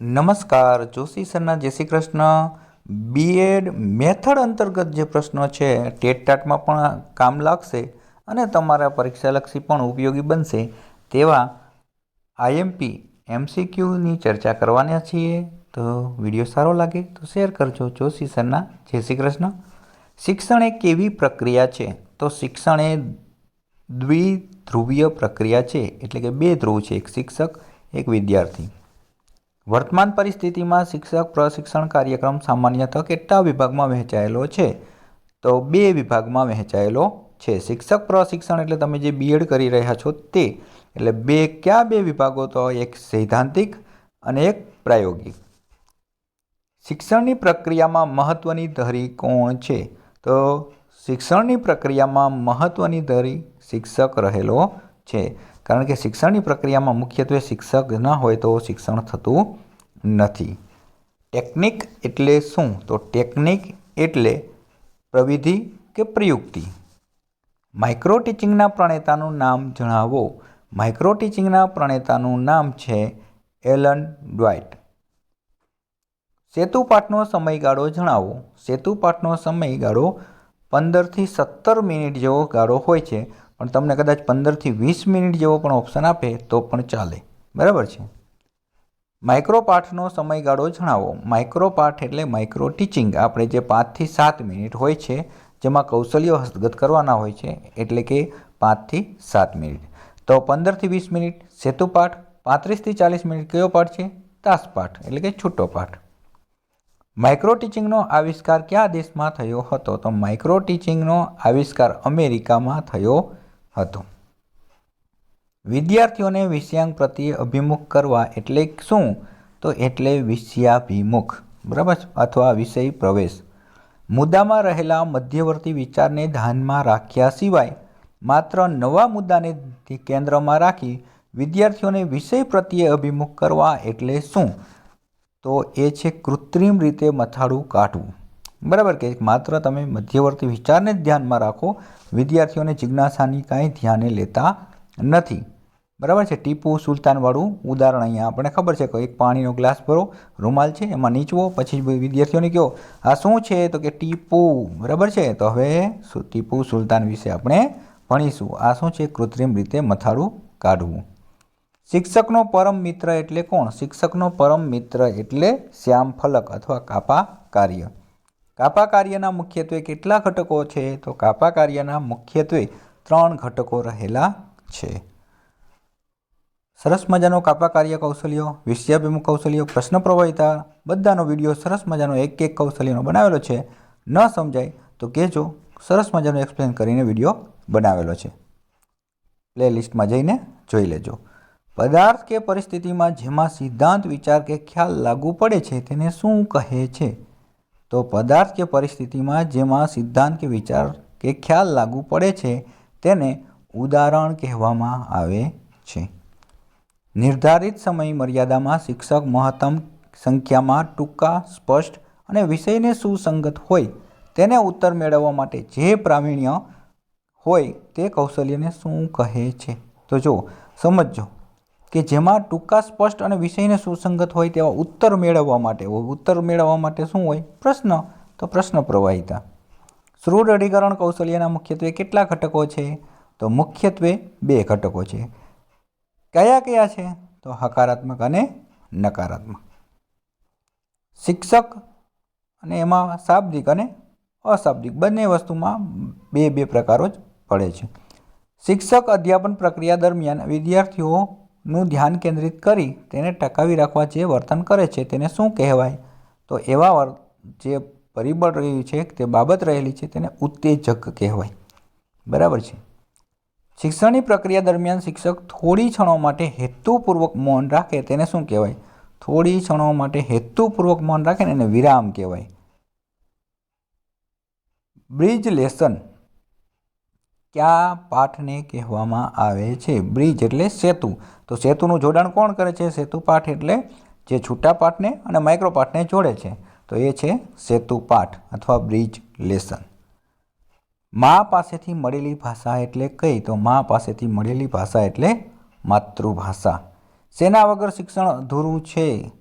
નમસ્કાર, જોશી સરના જય શ્રી કૃષ્ણ. બીએડ મેથડ અંતર્ગત જે પ્રશ્નો છે, ટેટ ટાટમાં પણ કામ લાગશે અને તમારા પરીક્ષાલક્ષી પણ ઉપયોગી બનશે તેવા આઈએમપી એમસીક્યુની ચર્ચા કરવાના છીએ. તો વીડિયો સારો લાગે તો શેર કરજો. જોશી સરના જય શ્રી કૃષ્ણ. શિક્ષણ એક એવી પ્રક્રિયા છે? તો શિક્ષણ એ દ્વિધ્રુવીય પ્રક્રિયા છે, એટલે કે બે ધ્રુવ છે. એક શિક્ષક, એક વિદ્યાર્થી. વર્તમાન પરિસ્થિતિમાં શિક્ષક પ્રશિક્ષણ કાર્યક્રમ સામાન્યતઃ કેટલા વિભાગમાં વહેંચાયેલો છે. તો બે વિભાગમાં વહેંચાયેલો છે. શિક્ષક પ્રશિક્ષણ એટલે તમે જે બીએડ કરી રહ્યા છો તે. એટલે બે કયા બે વિભાગો? તો એક સૈદ્ધાંતિક અને એક પ્રાયોગિક. શિક્ષણની પ્રક્રિયામાં મહત્ત્વની ધરી કોણ છે? તો શિક્ષણની પ્રક્રિયામાં મહત્ત્વની ધરી શિક્ષક રહેલો છે. કારણ કે શિક્ષણની પ્રક્રિયામાં મુખ્યત્વે શિક્ષક ન હોય તો શિક્ષણ થતું નથી. ટેકનિક એટલે શું? તો ટેકનિક એટલે પ્રવિધિ કે પ્રયુક્તિ. માઇક્રો ટીચિંગના પ્રણેતાનું નામ જણાવો. માઇક્રો ટીચિંગના પ્રણેતાનું નામ છે એલન ડ્વાઇટ. સેતુપાઠનો સમયગાળો જણાવો. સેતુપાઠનો સમયગાળો પંદરથી સત્તર મિનિટ જેવો ગાળો હોય છે. પણ તમને કદાચ પંદરથી વીસ મિનિટ જેવો પણ ઓપ્શન આપે તો પણ ચાલે. બરાબર છે? માઇક્રો પાઠનો સમયગાળો જણાવો. માઇક્રો પાઠ એટલે માઇક્રો ટીચિંગ. આપણે જે પાંચથી સાત મિનિટ હોય છે, જેમાં કૌશલ્યો હસ્તગત કરવાના હોય છે, એટલે કે પાંચથી સાત મિનિટ. તો પંદરથી વીસ મિનિટ સેતુ પાઠ, પાંત્રીસથી ચાલીસ મિનિટ કયો પાઠ છે? તાસ પાઠ, એટલે કે છૂટો પાઠ. માઇક્રો ટીચિંગનો આવિષ્કાર કયા દેશમાં થયો હતો? તો માઇક્રો ટીચિંગનો આવિષ્કાર અમેરિકામાં થયો હતો. વિદ્યાર્થીઓને વિષયાંગ પ્રત્યે અભિમુખ કરવા એટલે શું? તો એટલે વિષયાભિમુખ, બરાબર? અથવા વિષય પ્રવેશ. મુદ્દામાં રહેલા મધ્યવર્તી વિચારને ધ્યાનમાં રાખ્યા સિવાય માત્ર નવા મુદ્દાને કેન્દ્રમાં રાખી વિદ્યાર્થીઓને વિષય પ્રત્યે અભિમુખ કરવા એટલે શું? તો એ છે કૃત્રિમ રીતે મથાળું કાઢવું. બરાબર કે માત્ર તમે મધ્યવર્તી વિચારને જ ધ્યાનમાં રાખો, વિદ્યાર્થીઓને જિજ્ઞાસાની કાંઈ ધ્યાને લેતા નથી. બરાબર છે? ટીપુ, સુલતાનવાળું ઉદાહરણ અહીંયા આપણે ખબર છે. કે એક પાણીનો ગ્લાસ ભરો, રૂમાલ છે, એમાં નીચવો, પછી વિદ્યાર્થીઓને કહો, આ શું છે? તો કે, ટીપુ. બરાબર છે? તો હવે ટીપુ, સુલતાન વિશે આપણે ભણીશું. આ શું છે? કૃત્રિમ રીતે મથાળું કાઢવું. શિક્ષકનો પરમ મિત્ર એટલે કોણ? શિક્ષકનો પરમ મિત્ર એટલે શ્યામ ફલક અથવા કાપા કાર્ય. કાપા કાર્યના મુખ્યત્વે કેટલા ઘટકો છે? તો કાપા કાર્યના મુખ્યત્વે ત્રણ ઘટકો રહેલા છે. સરસ મજાનો કાપા કાર્ય કૌશલ્યો, વિષયાભિમુખ કૌશલ્યો, પ્રશ્ન પ્રવાહિતા, બધાનો વીડિયો સરસ મજાનો એક એક કૌશલ્યનો બનાવેલો છે. ન સમજાય તો કહેજો સરસ મજાનો એક્સપ્લેન કરીને વીડિયો બનાવેલો છે. પ્લેલિસ્ટમાં જઈને જોઈ લેજો. પદાર્થ કે પરિસ્થિતિમાં જેમાં સિદ્ધાંત, વિચાર કે ખ્યાલ લાગુ પડે છે તેને શું કહે છે? તો પદાર્થ કે પરિસ્થિતિમાં જેમાં સિદ્ધાંત કે વિચાર કે ખ્યાલ લાગુ પડે છે, તેને ઉદાહરણ કહેવામાં આવે છે. નિર્ધારિત સમય મર્યાદામાં શિક્ષક મહત્તમ સંખ્યામાં ટૂંકા, સ્પષ્ટ અને વિષયને સુસંગત હોય તેને ઉત્તર મેળવવા માટે જે પ્રાવીણ્ય હોય તે કૌશલ્યને શું કહે છે? તો જો સમજો કે જેમાં ટૂંકા, સ્પષ્ટ અને વિષયને સુસંગત હોય તેવા ઉત્તર મેળવવા માટે હોય. ઉત્તર મેળવવા માટે શું હોય? પ્રશ્ન. તો પ્રશ્ન પ્રવાહિતા. સૃઢ અઢીકરણ કૌશલ્યના મુખ્યત્વે કેટલા ઘટકો છે? તો મુખ્યત્વે બે ઘટકો છે. કયા કયા છે? તો હકારાત્મક અને નકારાત્મક. શિક્ષક અને એમાં શાબ્દિક અને અશાબ્દિક. બંને વસ્તુમાં બે બે પ્રકારો જ પડે છે. શિક્ષક અધ્યાપન પ્રક્રિયા દરમિયાન વિદ્યાર્થીઓનું ધ્યાન કેન્દ્રિત કરી તેને ટકાવી રાખવા જે વર્તન કરે છે તેને શું કહેવાય? તો એવા વર- જે પરિબળ રહ્યું છે, તે બાબત રહેલી છે તેને ઉત્તેજક કહેવાય. બરાબર છે? શિક્ષણની પ્રક્રિયા દરમિયાન શિક્ષક થોડી ક્ષણો માટે હેતુપૂર્વક મૌન રાખે તેને શું કહેવાય? થોડી ક્ષણો માટે હેતુપૂર્વક મૌન રાખે ને એને વિરામ કહેવાય. બ્રિજ લેસન કયા પાઠને કહેવામાં આવે છે? બ્રિજ એટલે સેતુ. તો સેતુનું જોડાણ કોણ કરે છે? સેતુ પાઠ એટલે જે છૂટા પાઠને અને માઇક્રો પાઠને જોડે છે. તો એ છે સેતુ પાઠ અથવા બ્રિજ લેસન. મા પાસેથી મળેલી ભાષા એટલે કઈ? તો મા પાસેથી મળેલી ભાષા એટલે માતૃભાષા. શેના વગર શિક્ષણ અધૂરું છે?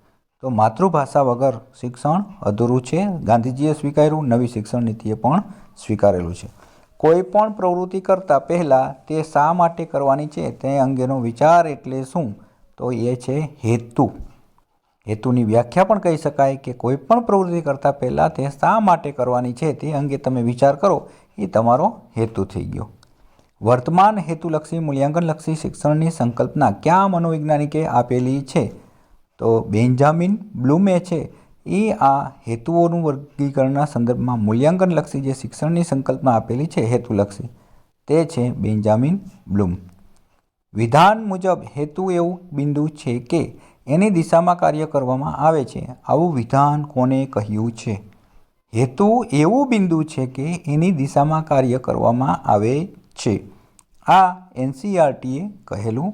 તો માતૃભાષા વગર શિક્ષણ અધૂરું છે. ગાંધીજીએ સ્વીકાર્યું, નવી શિક્ષણ નીતિએ પણ સ્વીકારેલું છે. કોઈ પણ પ્રવૃત્તિ કરતાં પહેલાં તે શા માટે કરવાની છે તે અંગેનો વિચાર એટલે શું? તો એ છે હેતુ. હેતુની વ્યાખ્યા પણ કહી શકાય કે કોઈ પણ પ્રવૃત્તિ કરતાં પહેલાં તે શા માટે કરવાની છે તે અંગે તમે વિચાર કરો, એ તમારો હેતુ થઈ ગયો. વર્તમાન હેતુલક્ષી મૂલ્યાંકનલક્ષી શિક્ષણની સંકલ્પના ક્યાં મનોવૈજ્ઞાનિકે આપેલી છે? તો બેન્જામિન બ્લૂમે છે એ આ હેતુઓનું વર્ગીકરણના સંદર્ભમાં મૂલ્યાંકનલક્ષી જે શિક્ષણની સંકલ્પના આપેલી છે, હેતુલક્ષી, તે છે બેન્જામિન બ્લૂમ. વિધાન મુજબ હેતુ એવું બિંદુ છે કે એની દિશામાં કાર્ય કરવામાં આવે છે. આવું વિધાન કોને કહ્યું છે? હેતુ એવું બિંદુ છે કે એની દિશામાં કાર્ય કરવામાં આવે છે. આ એનસીઆરટીએ કહેલું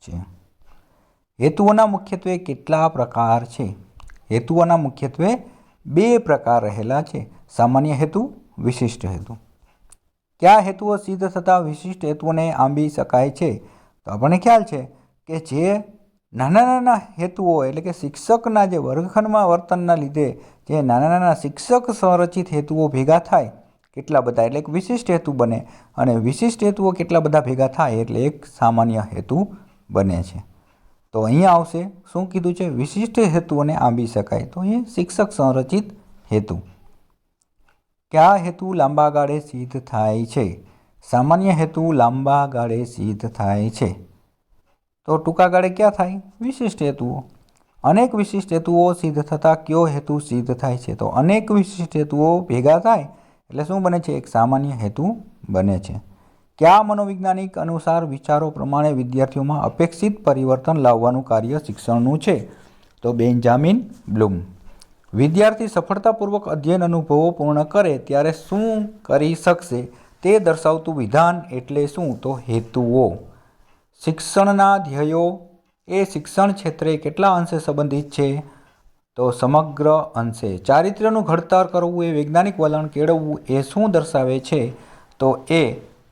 છે. હેતુઓના મુખ્યત્વે કેટલા પ્રકાર છે? હેતુઓના મુખ્યત્વે બે પ્રકાર રહેલા છે. સામાન્ય હેતુ, વિશિષ્ટ હેતુ. કયા હેતુઓ સિદ્ધ થતા વિશિષ્ટ હેતુઓને આંબી શકાય છે? તો આપણને ખ્યાલ છે કે જે નાના નાના હેતુઓ એટલે કે શિક્ષકના જે વર્ગખંડમાં વર્તનના લીધે જે નાના નાના શિક્ષક સંરચિત હેતુઓ ભેગા થાય, કેટલા બધા એટલે એક વિશિષ્ટ હેતુ બને. અને વિશિષ્ટ હેતુઓ કેટલા બધા ભેગા થાય એટલે એક સામાન્ય હેતુ બને છે. તો અહીંયા આવશે. શું કીધું છે? વિશિષ્ટ હેતુઓને આંબી શકાય. તો એ શિક્ષક સંરચિત હેતુ. કયા હેતુ લાંબા ગાળે સિદ્ધ થાય છે? સામાન્ય હેતુ લાંબા ગાળે સિદ્ધ થાય છે. તો ટૂંકા ગાળે ક્યાં થાય? વિશિષ્ટ હેતુઓ. અનેક વિશિષ્ટ હેતુઓ સિદ્ધ થતાં કયો હેતુ સિદ્ધ થાય છે? તો અનેક વિશિષ્ટ હેતુઓ ભેગા થાય. એટલે શું બને છે? એક સામાન્ય હેતુ બને છે. કયા મનોવૈજ્ઞાનિક અનુસાર વિચારો પ્રમાણે વિદ્યાર્થીઓમાં અપેક્ષિત પરિવર્તન લાવવાનું કાર્ય શિક્ષણનું છે? તો બેન્જામિન બ્લૂમ, વિદ્યાર્થી સફળતાપૂર્વક અધ્યયન અનુભવો પૂર્ણ કરે ત્યારે શું કરી શકશે? તે દર્શાવતું વિધાન એટલે શું? તો હેતુઓ, શિક્ષણના ધ્યેયો, એ શિક્ષણ ક્ષેત્રે કેટલા અંશે સંબંધિત છે? તો સમગ્ર અંશે, ચારિત્ર્યનું ઘડતર કરવું એ વૈજ્ઞાનિક વલણ કેળવવું એ શું દર્શાવે છે? તો એ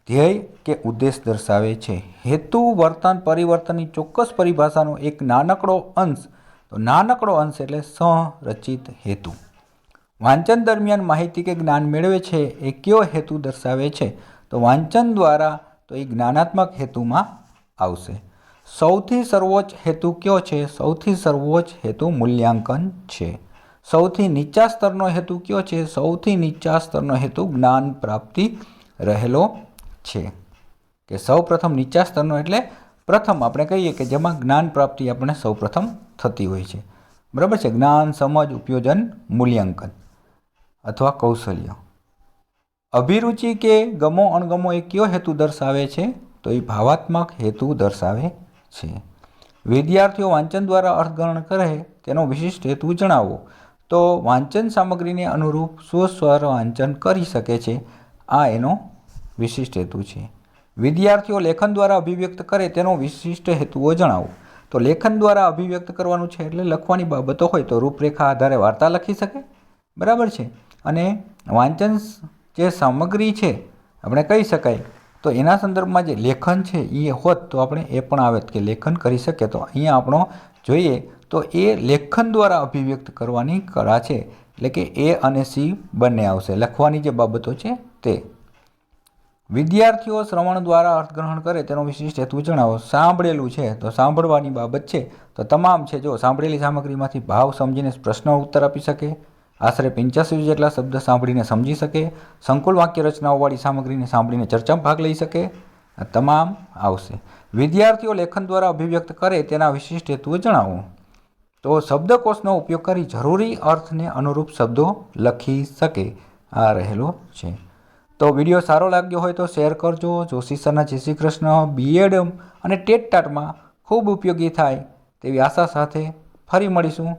ધ્યેય કે ઉદ્દેશ દર્શાવે છે. હેતુ, વર્તન, પરિવર્તનની ચોક્કસ પરિભાષાનો એક નાનકડો અંશ. તો નાનકડો અંશ એટલે સંરચિત હેતુ. વાંચન દરમિયાન માહિતી કે જ્ઞાન મેળવે છે એ કયો હેતુ દર્શાવે છે? તો વાંચન દ્વારા તો એ જ્ઞાનાત્મક હેતુમાં આવશે. સૌથી સર્વોચ્ચ હેતુ કયો છે? સૌથી સર્વોચ્ચ હેતુ મૂલ્યાંકન છે. સૌથી નીચા સ્તરનો હેતુ કયો છે? સૌથી નીચા સ્તરનો હેતુ જ્ઞાન પ્રાપ્તિ રહેલો છે કે સૌ પ્રથમ નીચા સ્તરનો એટલે પ્રથમ આપણે કહીએ કે જેમાં જ્ઞાન પ્રાપ્તિ આપણે સૌ પ્રથમ થતી હોય છે. બરાબર છે? જ્ઞાન, સમજ, ઉપયોજન, મૂલ્યાંકન અથવા કૌશલ્ય. અભિરુચિ કે ગમો અણગમો એ કયો હેતુ દર્શાવે છે? તો એ ભાવાત્મક હેતુ દર્શાવે છે. વિદ્યાર્થીઓ વાંચન દ્વારા અર્થગ્રહણ કરે તેનો વિશિષ્ટ હેતુ જણાવો. તો વાંચન સામગ્રીને અનુરૂપ સુસ્વર વાંચન કરી શકે છે. આ એનો વિશિષ્ટ હેતુ છે. વિદ્યાર્થીઓ લેખન દ્વારા અભિવ્યક્ત કરે તેનો વિશિષ્ટ હેતુઓ જણાવો. તો લેખન દ્વારા અભિવ્યક્ત કરવાનું છે એટલે લખવાની બાબતો હોય તો રૂપરેખા આધારે વાર્તા લખી શકે. બરાબર છે? અને વાંચન જે સામગ્રી છે, આપણે કહી શકાય. તો એના સંદર્ભમાં જે લેખન છે એ હોત તો આપણે એ પણ આવે કે લેખન કરી શકે તો અહીંયા આપણો જોઈએ તો એ લેખન દ્વારા અભિવ્યક્ત કરવાની કળા છે. એટલે કે એ અને સી બંને આવશે. લખવાની જે બાબતો છે તે. વિદ્યાર્થીઓ શ્રવણ દ્વારા અર્થગ્રહણ કરે તેનો વિશિષ્ટ હેતુ જણાવો. સાંભળેલું છે. તો સાંભળવાની બાબત છે. તો તમામ છે. જો સાંભળેલી સામગ્રીમાંથી ભાવ સમજીને પ્રશ્ન ઉત્તર આપી શકે, આશરે પંચ્યાસી જેટલા શબ્દ સાંભળીને સમજી શકે, સંકુલ વાક્ય રચનાઓવાળી સામગ્રીને સાંભળીને ચર્ચામાં ભાગ લઈ શકે, આ તમામ આવશે. વિદ્યાર્થીઓ લેખન દ્વારા અભિવ્યક્ત કરે તેના વિશિષ્ટ હેતુઓ જણાવો. તો શબ્દકોશનો ઉપયોગ કરી જરૂરી અર્થને અનુરૂપ શબ્દો લખી શકે. આ રહેલો છે. તો વીડિયો સારો લાગ્યો હોય તો શેર કરજો. જોશી સરના જય શ્રી કૃષ્ણ. બીએડ અને ટેટ ટાટમાં ખૂબ ઉપયોગી થાય તેવી આશા સાથે ફરી મળીશું.